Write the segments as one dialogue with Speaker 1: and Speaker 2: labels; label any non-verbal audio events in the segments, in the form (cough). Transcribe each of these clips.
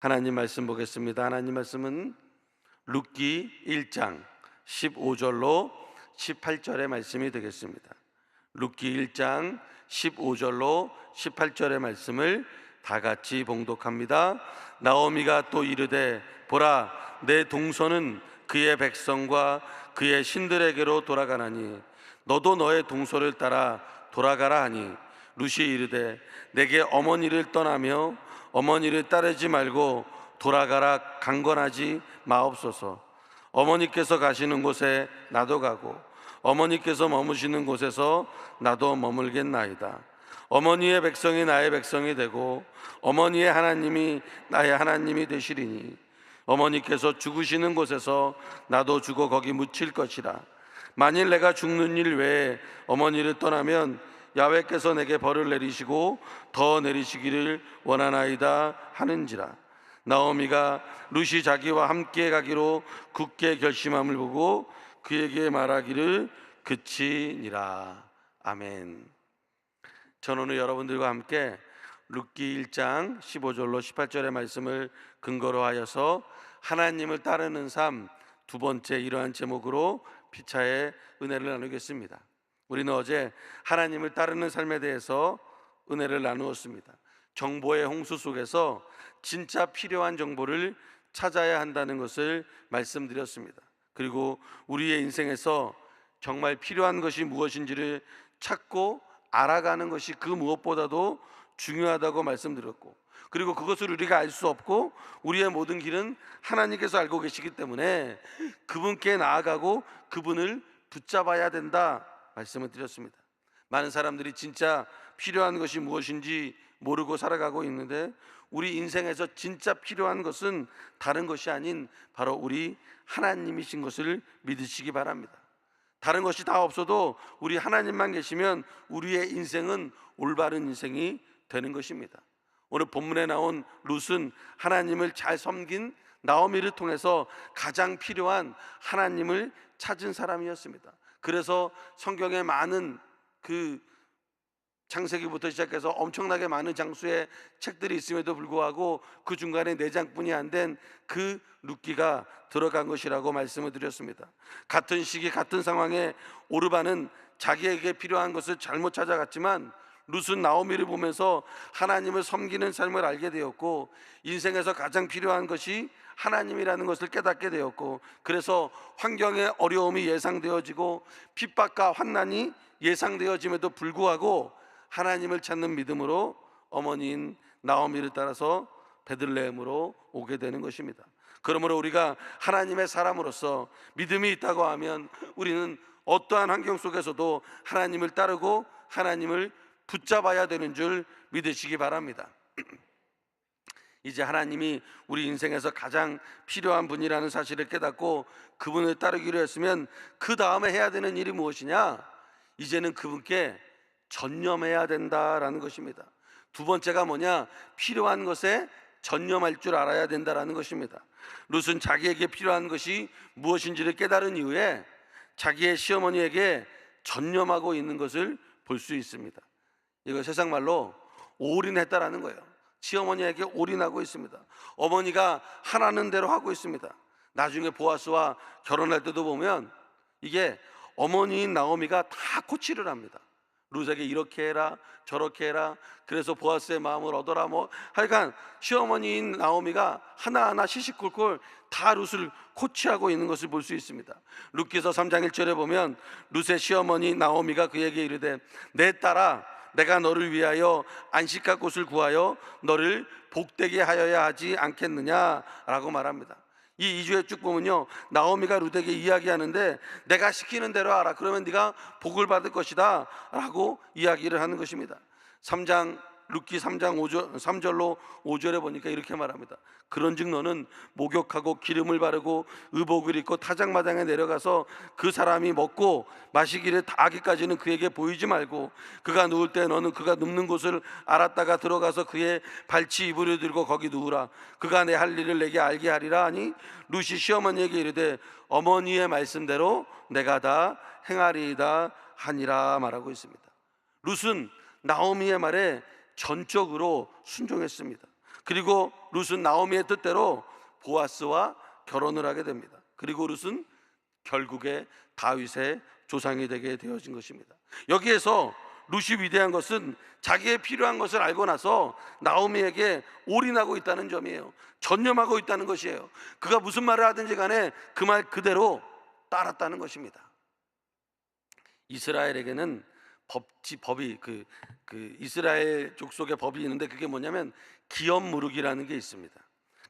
Speaker 1: 하나님 말씀 보겠습니다. 하나님 말씀은 룻기 1장 15절로 18절의 말씀이 되겠습니다. 룻기 1장 15절로 18절의 말씀을 다 같이 봉독합니다. 나오미가 또 이르되 보라 내 동서는 그의 백성과 그의 신들에게로 돌아가나니 너도 너의 동서를 따라 돌아가라 하니 루시 이르되 내게 어머니를 떠나며 어머니를 따르지 말고 돌아가라 강권하지 마옵소서. 어머니께서 가시는 곳에 나도 가고 어머니께서 머무시는 곳에서 나도 머물겠나이다. 어머니의 백성이 나의 백성이 되고 어머니의 하나님이 나의 하나님이 되시리니 어머니께서 죽으시는 곳에서 나도 죽어 거기 묻힐 것이라. 만일 내가 죽는 일 외에 어머니를 떠나면 야외께서 내게 벌을 내리시고 더 내리시기를 원하나이다 하는지라. 나오미가 루시 자기와 함께 가기로 굳게 결심함을 보고 그에게 말하기를 그치니라. 아멘. 저는 오늘 여러분들과 함께 룻기 1장 15절로 18절의 말씀을 근거로 하여서 하나님을 따르는 삶 두 번째 이러한 제목으로 피차의 은혜를 나누겠습니다. 우리는 어제 하나님을 따르는 삶에 대해서 은혜를 나누었습니다. 정보의 홍수 속에서 진짜 필요한 정보를 찾아야 한다는 것을 말씀드렸습니다. 그리고 우리의 인생에서 정말 필요한 것이 무엇인지를 찾고 알아가는 것이 그 무엇보다도 중요하다고 말씀드렸고 그리고 그것을 우리가 알 수 없고 우리의 모든 길은 하나님께서 알고 계시기 때문에 그분께 나아가고 그분을 붙잡아야 된다 말씀을 드렸습니다. 많은 사람들이 진짜 필요한 것이 무엇인지 모르고 살아가고 있는데 우리 인생에서 진짜 필요한 것은 다른 것이 아닌 바로 우리 하나님이신 것을 믿으시기 바랍니다. 다른 것이 다 없어도 우리 하나님만 계시면 우리의 인생은 올바른 인생이 되는 것입니다. 오늘 본문에 나온 룻은 하나님을 잘 섬긴 나오미를 통해서 가장 필요한 하나님을 찾은 사람이었습니다. 그래서 성경에 많은 그 창세기부터 시작해서 엄청나게 많은 장수의 책들이 있음에도 불구하고 그 중간에 네 장뿐이 안 된 그 룻기가 들어간 것이라고 말씀을 드렸습니다. 같은 시기 같은 상황에 오르바는 자기에게 필요한 것을 잘못 찾아갔지만 룻은 나오미를 보면서 하나님을 섬기는 삶을 알게 되었고 인생에서 가장 필요한 것이 하나님이라는 것을 깨닫게 되었고 그래서 환경의 어려움이 예상되어지고 핍박과 환난이 예상되어짐에도 불구하고 하나님을 찾는 믿음으로 어머니인 나오미를 따라서 베들레헴으로 오게 되는 것입니다. 그러므로 우리가 하나님의 사람으로서 믿음이 있다고 하면 우리는 어떠한 환경 속에서도 하나님을 따르고 하나님을 붙잡아야 되는 줄 믿으시기 바랍니다. (clears throat) 이제 하나님이 우리 인생에서 가장 필요한 분이라는 사실을 깨닫고 그분을 따르기로 했으면 그 다음에 해야 되는 일이 무엇이냐? 이제는 그분께 전념해야 된다라는 것입니다. 두 번째가 뭐냐? 필요한 것에 전념할 줄 알아야 된다라는 것입니다. 룻은 자기에게 필요한 것이 무엇인지를 깨달은 이후에 자기의 시어머니에게 전념하고 있는 것을 볼 수 있습니다. 이거 세상 말로 올인했다라는 거예요. 시어머니에게 올인하고 있습니다. 어머니가 하라는 대로 하고 있습니다. 나중에 보아스와 결혼할 때도 보면 이게 어머니인 나오미가 다 코치를 합니다. 룻에게 이렇게 해라 저렇게 해라 그래서 보아스의 마음을 얻어라 뭐 하여간 시어머니인 나오미가 하나하나 시시콜콜 다 룻을 코치하고 있는 것을 볼 수 있습니다 룻기서 3장 1절에 보면 룻의 시어머니 나오미가 그에게 이르되 내 딸아 내가 너를 위하여 안식할 곳을 구하여 너를 복되게 하여야 하지 않겠느냐라고 말합니다. 이 2주에 쭉 보면요 나오미가 룻에게 이야기하는데 내가 시키는 대로 하라. 그러면 네가 복을 받을 것이다 라고 이야기를 하는 것입니다. 3장 룻기 3장 5절, 3절로 5절에 보니까 이렇게 말합니다. 그런즉 너는 목욕하고 기름을 바르고 의복을 입고 타작마당에 내려가서 그 사람이 먹고 마시기를 다 하기까지는 그에게 보이지 말고 그가 누울 때 너는 그가 눕는 곳을 알았다가 들어가서 그의 발치 이불을 들고 거기 누우라. 그가 내 할 일을 내게 알게 하리라 하니 루시 시어머니에게 이르되 어머니의 말씀대로 내가 다 행하리이다 하니라 말하고 있습니다. 룻은 나오미의 말에 전적으로 순종했습니다 그리고 룻은 나오미의 뜻대로 보아스와 결혼을 하게 됩니다. 그리고 룻은 결국에 다윗의 조상이 되게 되어진 것입니다. 여기에서 룻이 위대한 것은 자기의 필요한 것을 알고 나서 나오미에게 올인하고 있다는 점이에요. 전념하고 있다는 것이에요. 그가 무슨 말을 하든지 간에 그 말 그대로 따랐다는 것입니다. 이스라엘에게는 법지 법이 그, 그 이스라엘 족속의 법이 있는데 그게 뭐냐면 기업 무르기라는 게 있습니다.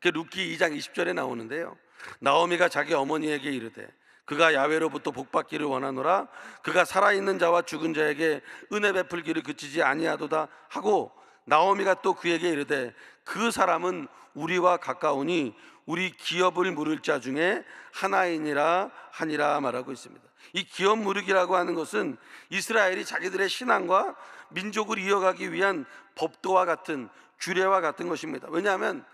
Speaker 1: 그 루키 2장 20절에 나오는데요. 나오미가 자기 어머니에게 이르되 그가 야외로부터 복받기를 원하노라 그가 살아있는 자와 죽은 자에게 은혜 베풀기를 그치지 아니하도다 하고 나오미가 또 그에게 이르되 그 사람은 우리와 가까우니 우리 기업을 물을 자 중에 하나이니라 하니라 말하고 있습니다. 이 기업 무르기라고 하는 것은 이스라엘이 자기들의 신앙과 민족을 이어가기 위한 법도와 같은 규례와 같은 것입니다. 왜냐하면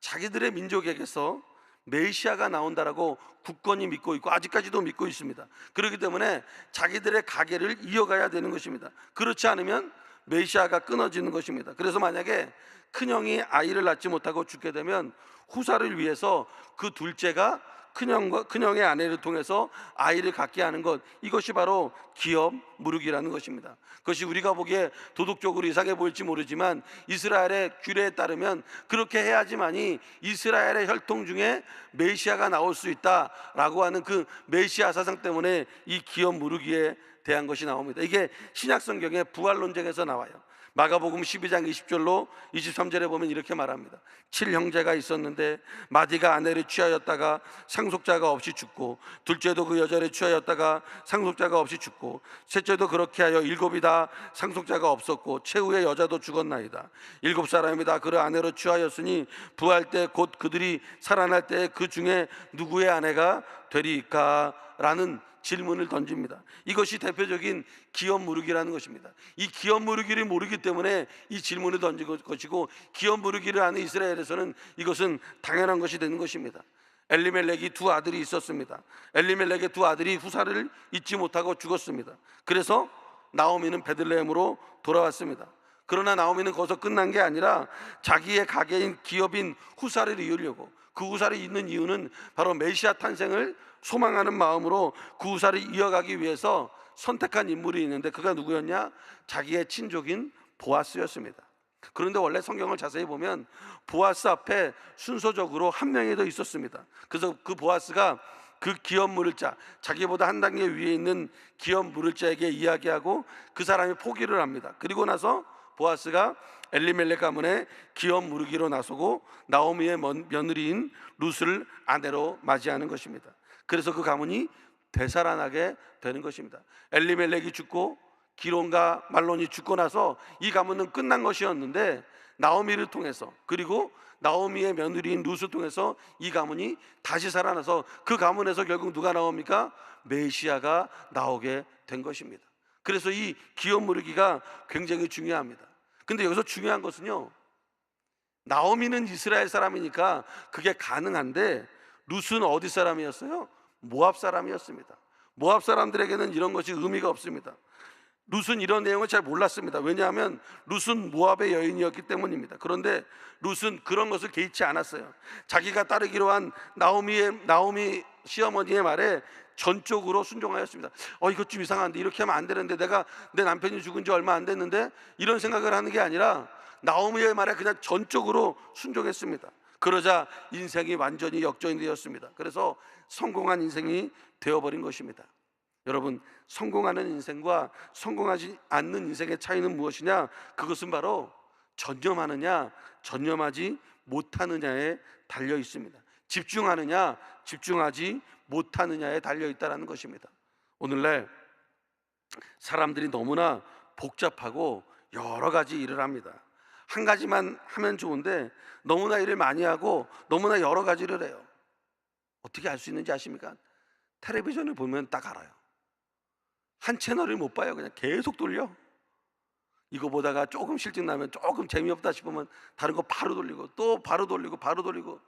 Speaker 1: 자기들의 민족에게서 메시아가 나온다라고 굳건히 믿고 있고 아직까지도 믿고 있습니다. 그렇기 때문에 자기들의 가게를 이어가야 되는 것입니다. 그렇지 않으면 메시아가 끊어지는 것입니다. 그래서 만약에 큰형이 아이를 낳지 못하고 죽게 되면 후사를 위해서 그 둘째가 큰형과 큰형의 아내를 통해서 아이를 갖게 하는 것 이것이 바로 기업 무르기라는 것입니다. 그것이 우리가 보기에 도덕적으로 이상해 보일지 모르지만 이스라엘의 규례에 따르면 그렇게 해야지만이 이스라엘의 혈통 중에 메시아가 나올 수 있다라고 하는 그 메시아 사상 때문에 이 기업 무르기에 대한 것이 나옵니다. 이게 신약 성경의 부활 논쟁에서 나와요. 마가복음 12장 20절로 23절에 보면 이렇게 말합니다. 칠 형제가 있었는데 마디가 아내를 취하였다가 상속자가 없이 죽고 둘째도 그 여자를 취하였다가 상속자가 없이 죽고 셋째도 그렇게 하여 일곱이 다 상속자가 없었고 최후의 여자도 죽었나이다. 일곱 사람이 다 그를 아내로 취하였으니 부활 때 곧 그들이 살아날 때 그 중에 누구의 아내가 되리까 라는 질문을 던집니다. 이것이 대표적인 기업 무르기라는 것입니다. 이 기업 무르기를 모르기 때문에 이 질문을 던진 것이고 기업 무르기를 아는 이스라엘에서는 이것은 당연한 것이 되는 것입니다. 엘리멜렉이 두 아들이 있었습니다. 엘리멜렉의 두 아들이 후사를 잊지 못하고 죽었습니다. 그래서 나오미는 베들레헴으로 돌아왔습니다. 그러나 나오미는 거기서 끝난 게 아니라 자기의 가게인 기업인 후사를 이으려고 그 후사를 잇는 이유는 바로 메시아 탄생을 소망하는 마음으로 그 후사를 이어가기 위해서 선택한 인물이 있는데 그가 누구였냐? 자기의 친족인 보아스였습니다. 그런데 원래 성경을 자세히 보면 보아스 앞에 순서적으로 한 명이 더 있었습니다. 그래서 그 보아스가 그 기업 물을 자, 자기보다 한 단계 위에 있는 기업 물을 자에게 이야기하고 그 사람이 포기를 합니다. 그리고 나서 보아스가 엘리멜렉 가문에 기업 무르기로 나서고 나오미의 며느리인 룻을 아내로 맞이하는 것입니다. 그래서 그 가문이 되살아나게 되는 것입니다. 엘리멜렉이 죽고 기론과 말론이 죽고 나서 이 가문은 끝난 것이었는데 나오미를 통해서 그리고 나오미의 며느리인 룻을 통해서 이 가문이 다시 살아나서 그 가문에서 결국 누가 나옵니까? 메시아가 나오게 된 것입니다. 그래서 이 기업 무르기가 굉장히 중요합니다. 근데 여기서 중요한 것은요. 나오미는 이스라엘 사람이니까 그게 가능한데 룻은 어디 사람이었어요? 모압 사람이었습니다. 모압 사람들에게는 이런 것이 의미가 없습니다. 룻은 이런 내용을 잘 몰랐습니다. 왜냐하면 룻은 모압의 여인이었기 때문입니다. 그런데 룻은 그런 것을 개의치 않았어요. 자기가 따르기로 한 나오미의 나오미 시어머니의 말에 전적으로 순종하였습니다. 어 이것 좀 이상한데 이렇게 하면 안 되는데 내가 내 남편이 죽은 지 얼마 안 됐는데 이런 생각을 하는 게 아니라 나오미의 말에 그냥 전적으로 순종했습니다. 그러자 인생이 완전히 역전이 되었습니다. 그래서 성공한 인생이 되어버린 것입니다. 여러분 성공하는 인생과 성공하지 않는 인생의 차이는 무엇이냐? 그것은 바로 전념하느냐, 전념하지 못하느냐에 달려 있습니다. 집중하느냐, 집중하지 못하느냐에 달려 있다라는 것입니다. 오늘날 사람들이 너무나 복잡하고 여러 가지 일을 합니다. 한 가지만 하면 좋은데 너무나 일을 많이 하고 너무나 여러 가지를 해요. 어떻게 알 수 있는지 아십니까? 텔레비전을 보면 딱 알아요. 한 채널을 못 봐요. 그냥 계속 돌려. 이거 보다가 조금 실증 나면 조금 재미없다 싶으면 다른 거 바로 돌리고 또 바로 돌리고 바로 돌리고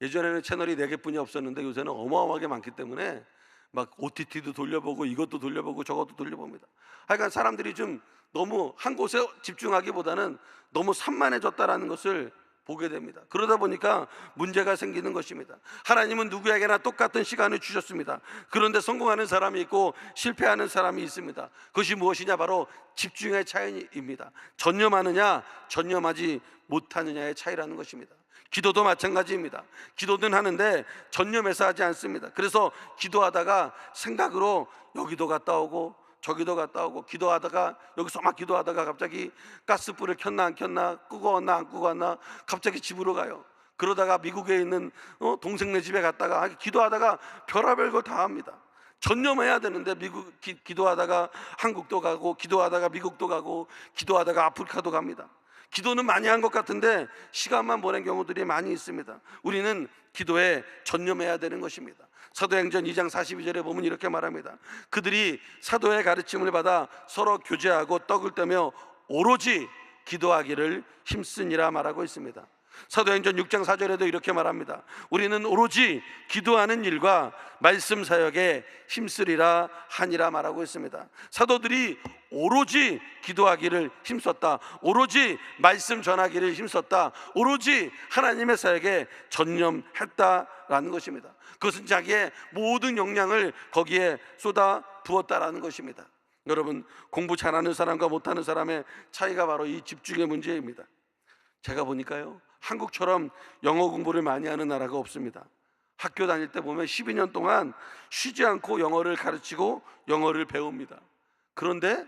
Speaker 1: 예전에는 채널이 네 개뿐이 없었는데 요새는 어마어마하게 많기 때문에 막 OTT도 돌려보고 이것도 돌려보고 저것도 돌려봅니다. 하여간 사람들이 좀 너무 한 곳에 집중하기보다는 너무 산만해졌다라는 것을 보게 됩니다. 그러다 보니까 문제가 생기는 것입니다. 하나님은 누구에게나 똑같은 시간을 주셨습니다. 그런데 성공하는 사람이 있고 실패하는 사람이 있습니다. 그것이 무엇이냐? 바로 집중의 차이입니다. 전념하느냐, 전념하지 못하느냐의 차이라는 것입니다. 기도도 마찬가지입니다. 기도는 하는데 전념해서 하지 않습니다. 그래서 기도하다가 생각으로 여기도 갔다 오고 저기도 갔다 오고 기도하다가 여기서 막 기도하다가 갑자기 가스불을 켰나 안 켰나 끄고 왔나 안 끄고 왔나 갑자기 집으로 가요. 그러다가 미국에 있는 어, 동생네 집에 갔다가 기도하다가 별의별 걸 다 합니다. 전념해야 되는데 미국 기, 기도하다가 한국도 가고 기도하다가 미국도 가고 기도하다가 아프리카도 갑니다. 기도는 많이 한 것 같은데 시간만 보낸 경우들이 많이 있습니다. 우리는 기도에 전념해야 되는 것입니다. 사도행전 2장 42절에 보면 이렇게 말합니다. 그들이 사도의 가르침을 받아 서로 교제하고 떡을 떼며 오로지 기도하기를 힘쓰니라 말하고 있습니다. 사도행전 6장 4절에도 이렇게 말합니다. 우리는 오로지 기도하는 일과 말씀 사역에 힘쓰리라 하니라 말하고 있습니다. 사도들이 오로지 기도하기를 힘썼다. 오로지 말씀 전하기를 힘썼다. 오로지 하나님의 사역에 전념했다라는 것입니다. 그것은 자기의 모든 역량을 거기에 쏟아 부었다라는 것입니다. 여러분 공부 잘하는 사람과 못하는 사람의 차이가 바로 이 집중의 문제입니다. 제가 보니까요 한국처럼 영어 공부를 많이 하는 나라가 없습니다. 학교 다닐 때 보면 12년 동안 쉬지 않고 영어를 가르치고 영어를 배웁니다. 그런데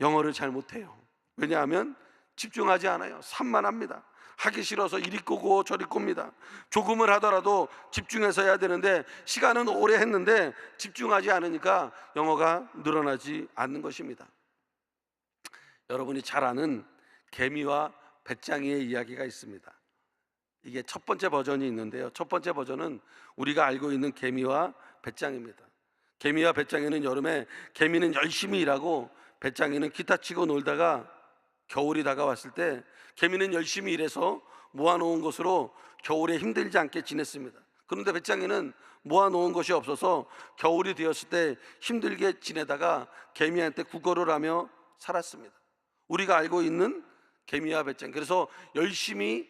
Speaker 1: 영어를 잘 못해요. 왜냐하면 집중하지 않아요. 산만합니다. 하기 싫어서 이리 꼬고 저리 꼽니다. 조금을 하더라도 집중해서 해야 되는데 시간은 오래 했는데 집중하지 않으니까 영어가 늘어나지 않는 것입니다. 여러분이 잘 아는 개미와 배짱이의 이야기가 있습니다. 이게 첫 번째 버전이 있는데요. 첫 번째 버전은 우리가 알고 있는 개미와 배짱입니다. 개미와 배짱이는 여름에 개미는 열심히 일하고 배짱이는 기타 치고 놀다가 겨울이 다가왔을 때 개미는 열심히 일해서 모아놓은 것으로 겨울에 힘들지 않게 지냈습니다. 그런데 배짱이는 모아놓은 것이 없어서 겨울이 되었을 때 힘들게 지내다가 개미한테 구걸을 하며 살았습니다. 우리가 알고 있는 개미와 배짱. 그래서 열심히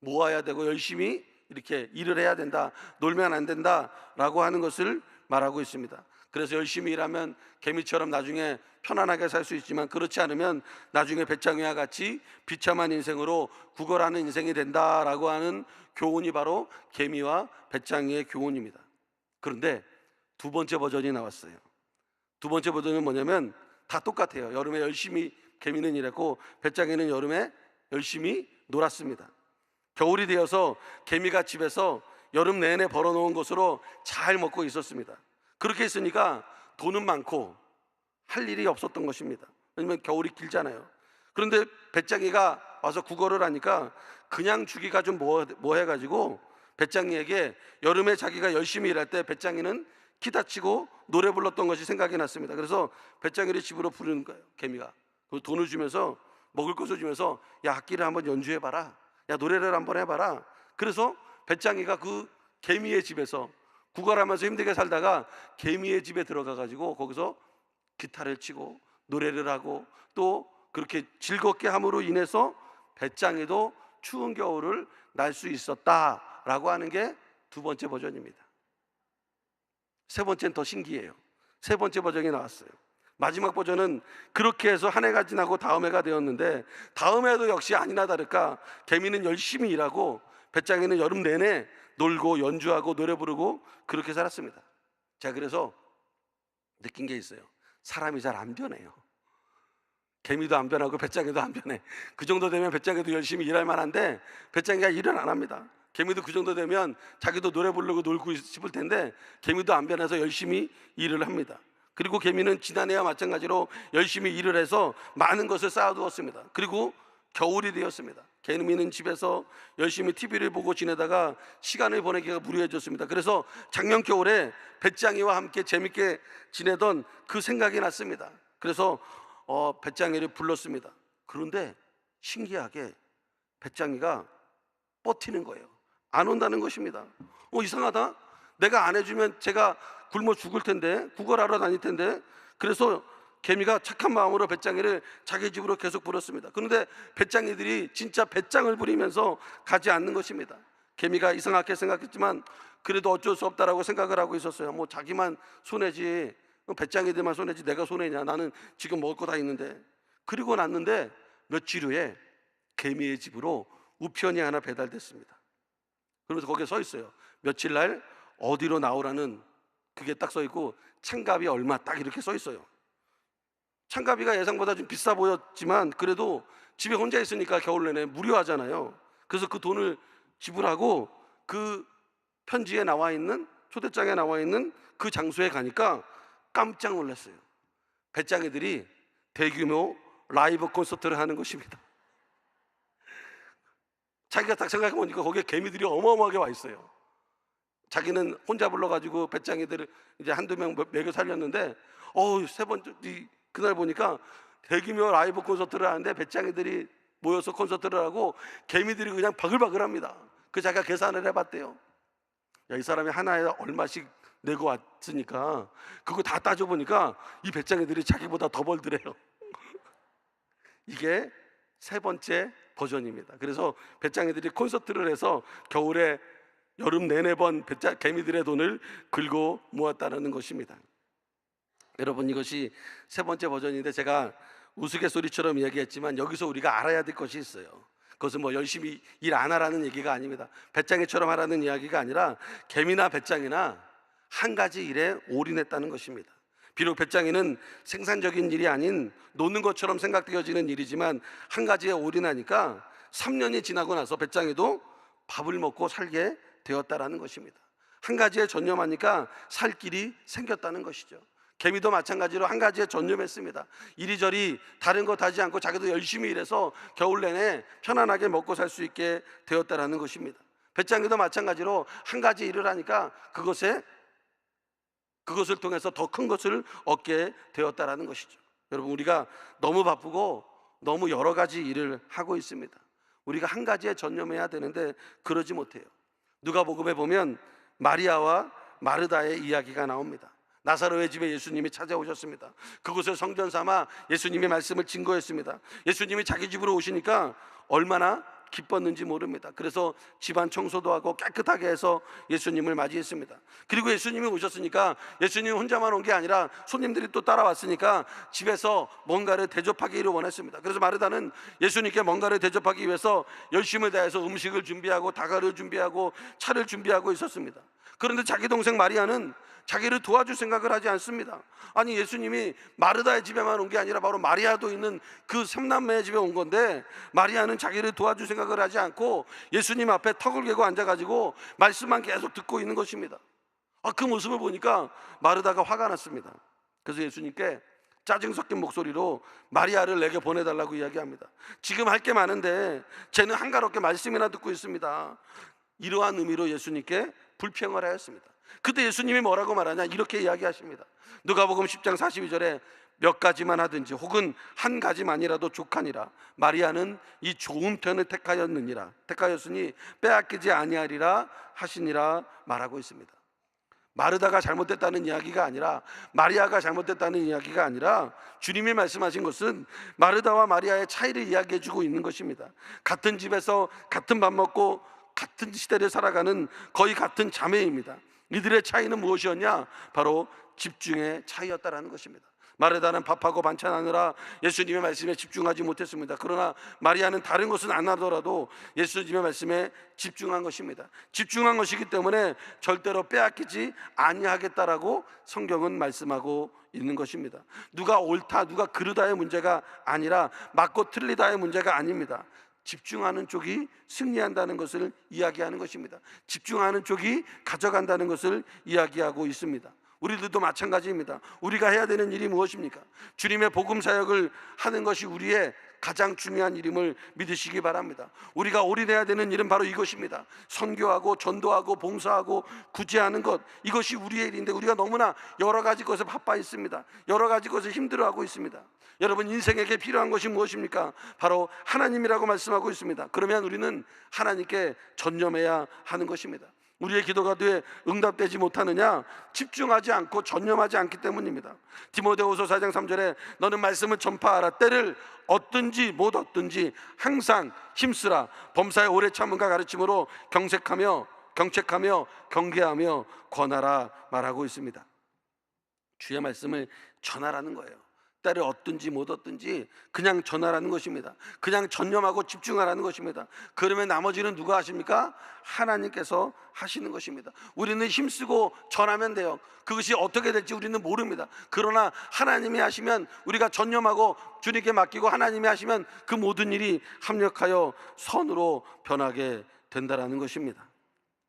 Speaker 1: 모아야 되고 열심히 이렇게 일을 해야 된다. 놀면 안 된다라고 하는 것을 말하고 있습니다. 그래서 열심히 일하면 개미처럼 나중에 편안하게 살 수 있지만 그렇지 않으면 나중에 배짱이와 같이 비참한 인생으로 구걸하는 인생이 된다라고 하는 교훈이 바로 개미와 배짱이의 교훈입니다. 그런데 두 번째 버전이 나왔어요. 두 번째 버전은 뭐냐면 다 똑같아요. 여름에 열심히 개미는 일했고 배짱이는 여름에 열심히 놀았습니다. 겨울이 되어서 개미가 집에서 여름 내내 벌어놓은 것으로 잘 먹고 있었습니다. 그렇게 했으니까 돈은 많고 할 일이 없었던 것입니다. 왜냐면 겨울이 길잖아요. 그런데 배짱이가 와서 구걸을 하니까 그냥 주기가 좀 뭐, 뭐 해가지고 배짱이에게 여름에 자기가 열심히 일할 때 배짱이는 기타 치고 노래 불렀던 것이 생각이 났습니다. 그래서 배짱이를 집으로 부르는 거예요. 개미가. 그 돈을 주면서 먹을 것을 주면서 야 악기를 한번 연주해 봐라. 야 노래를 한번 해 봐라. 그래서 배짱이가 그 개미의 집에서 구걸하면서 힘들게 살다가 개미의 집에 들어가 가지고 거기서 기타를 치고 노래를 하고 또 그렇게 즐겁게 함으로 인해서 배짱이도 추운 겨울을 날 수 있었다라고 하는 게 두 번째 버전입니다. 세 번째는 더 신기해요. 세 번째 버전이 나왔어요. 마지막 버전은 그렇게 해서 한 해가 지나고 다음 해가 되었는데 다음 해도 역시 아니나 다를까 개미는 열심히 일하고 배짱이는 여름 내내 놀고 연주하고 노래 부르고 그렇게 살았습니다. 자 그래서 느낀 게 있어요. 사람이 잘 안 변해요. 개미도 안 변하고 배짱이도 안 변해. 그 정도 되면 배짱이도 열심히 일할 만한데 배짱이가 일을 안 합니다. 개미도 그 정도 되면 자기도 노래 부르고 놀고 싶을 텐데 개미도 안 변해서 열심히 일을 합니다. 그리고 개미는 지난해와 마찬가지로 열심히 일을 해서 많은 것을 쌓아두었습니다. 그리고 겨울이 되었습니다. 개미는 집에서 열심히 TV를 보고 지내다가 시간을 보내기가 무료해졌습니다. 그래서 작년 겨울에 배짱이와 함께 재밌게 지내던 그 생각이 났습니다. 그래서 어, 배짱이를 불렀습니다. 그런데 신기하게 배짱이가 버티는 거예요. 안 온다는 것입니다. 어, 이상하다. 내가 안 해주면 제가 굶어 죽을 텐데 구걸하러 다닐 텐데 그래서 개미가 착한 마음으로 배짱이를 자기 집으로 계속 불었습니다. 그런데 배짱이들이 진짜 배짱을 부리면서 가지 않는 것입니다. 개미가 이상하게 생각했지만 그래도 어쩔 수 없다라고 생각을 하고 있었어요. 뭐 자기만 손해지, 배짱이들만 손해지 내가 손해냐? 나는 지금 먹을 거 다 있는데. 그리고 났는데 며칠 후에 개미의 집으로 우편이 하나 배달됐습니다. 그러면서 거기에 서 있어요. 며칠 날 어디로 나오라는 그게 딱 써 있고 창갑이 얼마 딱 이렇게 써 있어요. 창가비가 예상보다 좀 비싸 보였지만 그래도 집에 혼자 있으니까 겨울 내내 무료하잖아요. 그래서 그 돈을 지불하고 그 편지에 나와 있는 초대장에 나와 있는 그 장소에 가니까 깜짝 놀랐어요. 배짱이들이 대규모 라이브 콘서트를 하는 것입니다. 자기가 딱 생각해 보니까 거기에 개미들이 어마어마하게 와 있어요. 자기는 혼자 불러가지고 배짱이들을 이제 한두 명 먹여 살렸는데 어우 세 번째 이 그날 보니까 대규모 라이브 콘서트를 하는데 배짱이들이 모여서 콘서트를 하고 개미들이 그냥 바글바글합니다. 그 자기가 계산을 해봤대요. 야, 이 사람이 하나에 얼마씩 내고 왔으니까 그거 다 따져보니까 이 배짱이들이 자기보다 더 벌더래요. (laughs) 이게 세 번째 버전입니다. 그래서 배짱이들이 콘서트를 해서 겨울에 여름 내내 번 개미들의 돈을 긁고 모았다는 것입니다. 여러분 이것이 세 번째 버전인데 제가 우스갯소리처럼 이야기했지만 여기서 우리가 알아야 될 것이 있어요. 그것은 뭐 열심히 일 안 하라는 얘기가 아닙니다. 배짱이처럼 하라는 이야기가 아니라 개미나 배짱이나 한 가지 일에 올인했다는 것입니다. 비록 배짱이는 생산적인 일이 아닌 노는 것처럼 생각되어지는 일이지만 한 가지에 올인하니까 3년이 지나고 나서 배짱이도 밥을 먹고 살게 되었다라는 것입니다. 한 가지에 전념하니까 살 길이 생겼다는 것이죠. 개미도 마찬가지로 한 가지에 전념했습니다. 이리저리 다른 것 하지 않고 자기도 열심히 일해서 겨울 내내 편안하게 먹고 살 수 있게 되었다라는 것입니다. 배짱이도 마찬가지로 한 가지 일을 하니까 그것에 그것을 통해서 더 큰 것을 얻게 되었다라는 것이죠. 여러분 우리가 너무 바쁘고 너무 여러 가지 일을 하고 있습니다. 우리가 한 가지에 전념해야 되는데 그러지 못해요. 누가복음에 보면 마리아와 마르다의 이야기가 나옵니다. 나사로의 집에 예수님이 찾아오셨습니다. 그곳을 성전 삼아 예수님의 말씀을 증거했습니다. 예수님이 자기 집으로 오시니까 얼마나 기뻤는지 모릅니다. 그래서 집안 청소도 하고 깨끗하게 해서 예수님을 맞이했습니다. 그리고 예수님이 오셨으니까 예수님 혼자만 온 게 아니라 손님들이 또 따라왔으니까 집에서 뭔가를 대접하기를 원했습니다. 그래서 마르다는 예수님께 뭔가를 대접하기 위해서 열심을 다해서 음식을 준비하고 다가를 준비하고 차를 준비하고 있었습니다. 그런데 자기 동생 마리아는 자기를 도와줄 생각을 하지 않습니다. 아니 예수님이 마르다의 집에만 온 게 아니라 바로 마리아도 있는 그 삼남매의 집에 온 건데 마리아는 자기를 도와줄 생각 을 하지 않고 예수님 앞에 턱을 개고 앉아가지고 말씀만 계속 듣고 있는 것입니다. 아, 그 모습을 보니까 마르다가 화가 났습니다. 그래서 예수님께 짜증 섞인 목소리로 마리아를 내게 보내달라고 이야기합니다. 지금 할 게 많은데 쟤는 한가롭게 말씀이나 듣고 있습니다. 이러한 의미로 예수님께 불평을 하였습니다. 그때 예수님이 뭐라고 말하냐 이렇게 이야기하십니다. 누가복음 10장 42절에 몇 가지만 하든지 혹은 한 가지만이라도 족하니라 마리아는 이 좋은 편을 택하였느니라 택하였으니 빼앗기지 아니하리라 하시니라 말하고 있습니다. 마르다가 잘못됐다는 이야기가 아니라 마리아가 잘못됐다는 이야기가 아니라 주님이 말씀하신 것은 마르다와 마리아의 차이를 이야기해 주고 있는 것입니다. 같은 집에서 같은 밥 먹고 같은 시대를 살아가는 거의 같은 자매입니다. 이들의 차이는 무엇이었냐? 바로 집중의 차이였다라는 것입니다. 마르다는 밥하고 반찬하느라 예수님의 말씀에 집중하지 못했습니다. 그러나 마리아는 다른 것은 안 하더라도 예수님의 말씀에 집중한 것입니다. 집중한 것이기 때문에 절대로 빼앗기지 아니하겠다라고 성경은 말씀하고 있는 것입니다. 누가 옳다, 누가 그르다의 문제가 아니라 맞고 틀리다의 문제가 아닙니다. 집중하는 쪽이 승리한다는 것을 이야기하는 것입니다. 집중하는 쪽이 가져간다는 것을 이야기하고 있습니다. 우리들도 마찬가지입니다. 우리가 해야 되는 일이 무엇입니까? 주님의 복음 사역을 하는 것이 우리의 가장 중요한 일임을 믿으시기 바랍니다. 우리가 올인해야 되는 일은 바로 이것입니다. 선교하고 전도하고 봉사하고 구제하는 것 이것이 우리의 일인데 우리가 너무나 여러 가지 것에 바빠 있습니다. 여러 가지 것을 힘들어하고 있습니다. 여러분 인생에게 필요한 것이 무엇입니까? 바로 하나님이라고 말씀하고 있습니다. 그러면 우리는 하나님께 전념해야 하는 것입니다. 우리의 기도가 왜 응답되지 못하느냐? 집중하지 않고 전념하지 않기 때문입니다. 디모데후서 4장 3절에 너는 말씀을 전파하라 때를 얻든지 못 얻든지 항상 힘쓰라 범사의 오래 참음과 가르침으로 경색하며 경책하며 경계하며 권하라 말하고 있습니다. 주의 말씀을 전하라는 거예요. 때를 얻든지 못 얻든지 그냥 전하라는 것입니다. 그냥 전념하고 집중하라는 것입니다. 그러면 나머지는 누가 하십니까? 하나님께서 하시는 것입니다. 우리는 힘쓰고 전하면 돼요. 그것이 어떻게 될지 우리는 모릅니다. 그러나 하나님이 하시면 우리가 전념하고 주님께 맡기고 하나님이 하시면 그 모든 일이 합력하여 선으로 변하게 된다라는 것입니다.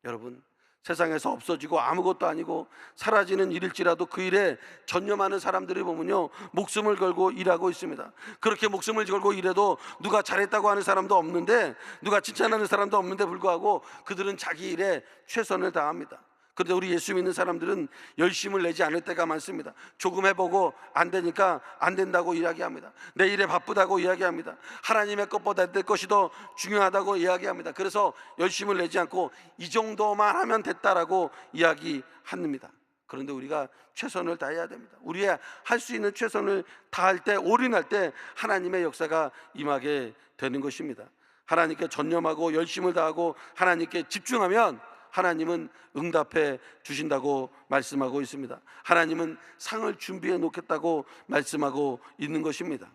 Speaker 1: 여러분 세상에서 없어지고 아무것도 아니고 사라지는 일일지라도 그 일에 전념하는 사람들이 보면요 목숨을 걸고 일하고 있습니다. 그렇게 목숨을 걸고 일해도 누가 잘했다고 하는 사람도 없는데 누가 칭찬하는 사람도 없는데 불구하고 그들은 자기 일에 최선을 다합니다. 그런데 우리 예수 믿는 사람들은 열심을 내지 않을 때가 많습니다. 조금 해보고 안 되니까 안 된다고 이야기합니다. 내 일에 바쁘다고 이야기합니다. 하나님의 것보다 내 것이 더 중요하다고 이야기합니다. 그래서 열심을 내지 않고 이 정도만 하면 됐다라고 이야기합니다. 그런데 우리가 최선을 다해야 됩니다. 우리의 할 수 있는 최선을 다할 때 올인할 때 하나님의 역사가 임하게 되는 것입니다. 하나님께 전념하고 열심을 다하고 하나님께 집중하면 하나님은 응답해 주신다고 말씀하고 있습니다. 하나님은 상을 준비해 놓겠다고 말씀하고 있는 것입니다.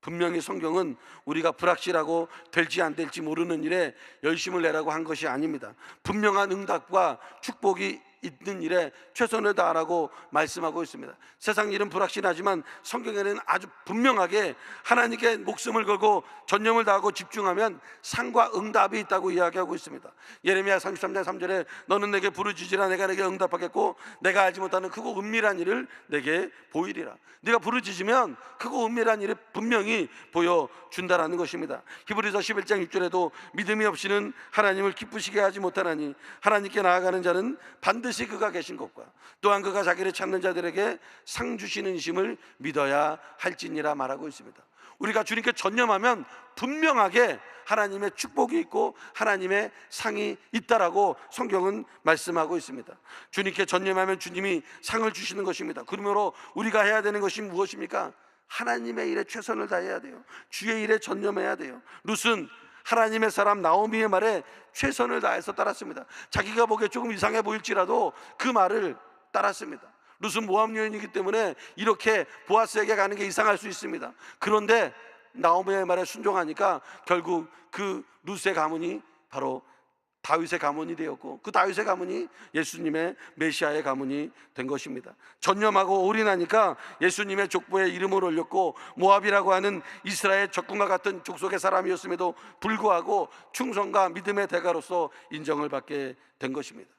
Speaker 1: 분명히 성경은 우리가 불확실하고 될지 안 될지 모르는 일에 열심을 내라고 한 것이 아닙니다. 분명한 응답과 축복이 있는 일에 최선을 다하라고 말씀하고 있습니다. 세상 일은 불확실하지만 성경에는 아주 분명하게 하나님께 목숨을 걸고 전념을 다하고 집중하면 상과 응답이 있다고 이야기하고 있습니다. 예레미야 33장 3절에 너는 내게 부르짖으라 내가 내게 응답하겠고 내가 알지 못하는 크고 은밀한 일을 내게 보이리라. 네가 부르짖으면 크고 은밀한 일을 분명히 보여 준다라는 것입니다. 히브리서 11장 6절에도 믿음이 없이는 하나님을 기쁘시게 하지 못하나니 하나님께 나아가는 자는 반드시 그가 계신 것과 또한 그가 자기를 찾는 자들에게 상 주시는 이심을 믿어야 할지니라 말하고 있습니다. 우리가 주님께 전념하면 분명하게 하나님의 축복이 있고 하나님의 상이 있다라고 성경은 말씀하고 있습니다. 주님께 전념하면 주님이 상을 주시는 것입니다. 그러므로 우리가 해야 되는 것이 무엇입니까? 하나님의 일에 최선을 다해야 돼요. 주의 일에 전념해야 돼요. 룻은 하나님의 사람 나오미의 말에 최선을 다해서 따랐습니다. 자기가 보기에 조금 이상해 보일지라도 그 말을 따랐습니다. 룻은 모함 여인이기 때문에 이렇게 보아스에게 가는 게 이상할 수 있습니다. 그런데 나오미의 말에 순종하니까 결국 그 룻의 가문이 바로 다윗의 가문이 되었고 그 다윗의 가문이 예수님의 메시아의 가문이 된 것입니다. 전념하고 올인하니까 예수님의 족보에 이름을 올렸고 모압이라고 하는 이스라엘 적군과 같은 족속의 사람이었음에도 불구하고 충성과 믿음의 대가로서 인정을 받게 된 것입니다.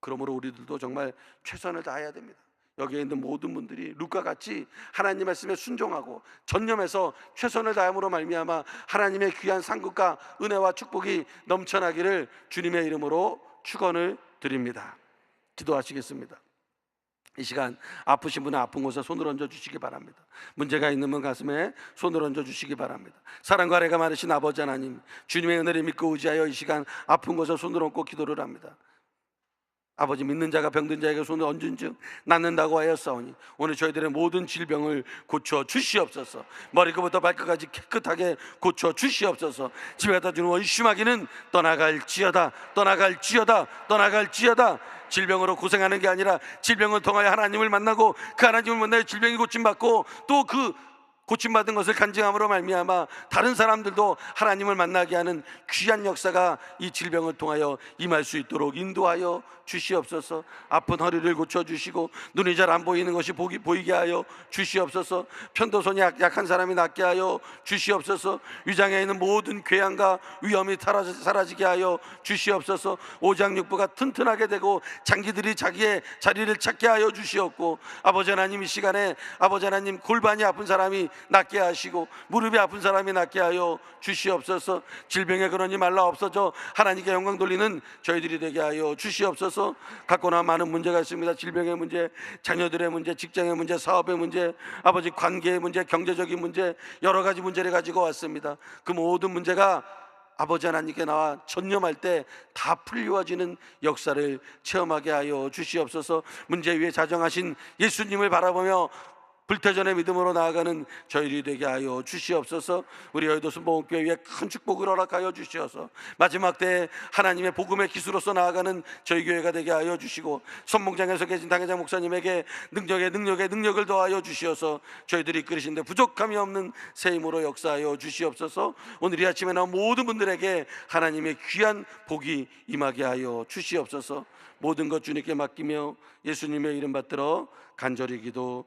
Speaker 1: 그러므로 우리들도 정말 최선을 다해야 됩니다. 여기에 있는 모든 분들이 루카 같이 하나님 말씀에 순종하고 전념해서 최선을 다함으로 말미암아 하나님의 귀한 상급과 은혜와 축복이 넘쳐나기를 주님의 이름으로 축원을 드립니다. 기도하시겠습니다. 이 시간 아프신 분은 아픈 곳에 손을 얹어 주시기 바랍니다. 문제가 있는 분 가슴에 손을 얹어 주시기 바랍니다. 사랑과 애가 많으신 아버지 하나님, 주님의 은혜를 믿고 의지하여 이 시간 아픈 곳에 손을 얹고 기도를 합니다. 아버지 믿는 자가 병든 자에게 손을 얹은 즉 낫는다고 하였사오니 오늘 저희들의 모든 질병을 고쳐 주시옵소서. 머리끝부터 발끝까지 깨끗하게 고쳐 주시옵소서. 집에 갖다 주는 원심하기는 떠나갈지어다 떠나갈지어다 떠나갈지어다. 질병으로 고생하는 게 아니라 질병을 통하여 하나님을 만나고 그 하나님을 만나여 질병이 고침받고 또 그 고침받은 것을 간증함으로 말미암아 다른 사람들도 하나님을 만나게 하는 귀한 역사가 이 질병을 통하여 임할 수 있도록 인도하여 주시옵소서. 아픈 허리를 고쳐 주시고 눈이 잘 안 보이는 것이 보기, 보이게 하여 주시옵소서. 편도선이 약, 약한 사람이 낫게 하여 주시옵소서. 위장에 있는 모든 궤양과 위험이 사라지, 사라지게 하여 주시옵소서. 오장육부가 튼튼하게 되고 장기들이 자기의 자리를 찾게 하여 주시옵고 아버지 하나님 이 시간에 아버지 하나님 골반이 아픈 사람이 낫게 하시고 무릎이 아픈 사람이 낫게 하여 주시옵소서. 질병의 근원이 말라 없어져 하나님께 영광 돌리는 저희들이 되게 하여 주시옵소서. 갖고 나 많은 문제가 있습니다. 질병의 문제, 자녀들의 문제, 직장의 문제, 사업의 문제, 아버지 관계의 문제, 경제적인 문제 여러 가지 문제를 가지고 왔습니다. 그 모든 문제가 아버지 하나님께 나와 전념할 때 다 풀리워지는 역사를 체험하게 하여 주시옵소서 문제 위에 자정하신 예수님을 바라보며 불태전의 믿음으로 나아가는 저희들이 되게 하여 주시옵소서. 우리 여의도 순복음교회 위에 큰 축복을 허락하여 주시어서 마지막 때에 하나님의 복음의 기수로서 나아가는 저희 교회가 되게 하여 주시고 선봉장에서 계신 당회장 목사님에게 능력에 능력에 능력을 더하여 주시어서 저희들이 이끌으신데 부족함이 없는 새 힘으로 역사하여 주시옵소서. 오늘 이 아침에 나온 모든 분들에게 하나님의 귀한 복이 임하게 하여 주시옵소서. 모든 것 주님께 맡기며 예수님의 이름 받들어 간절히 기도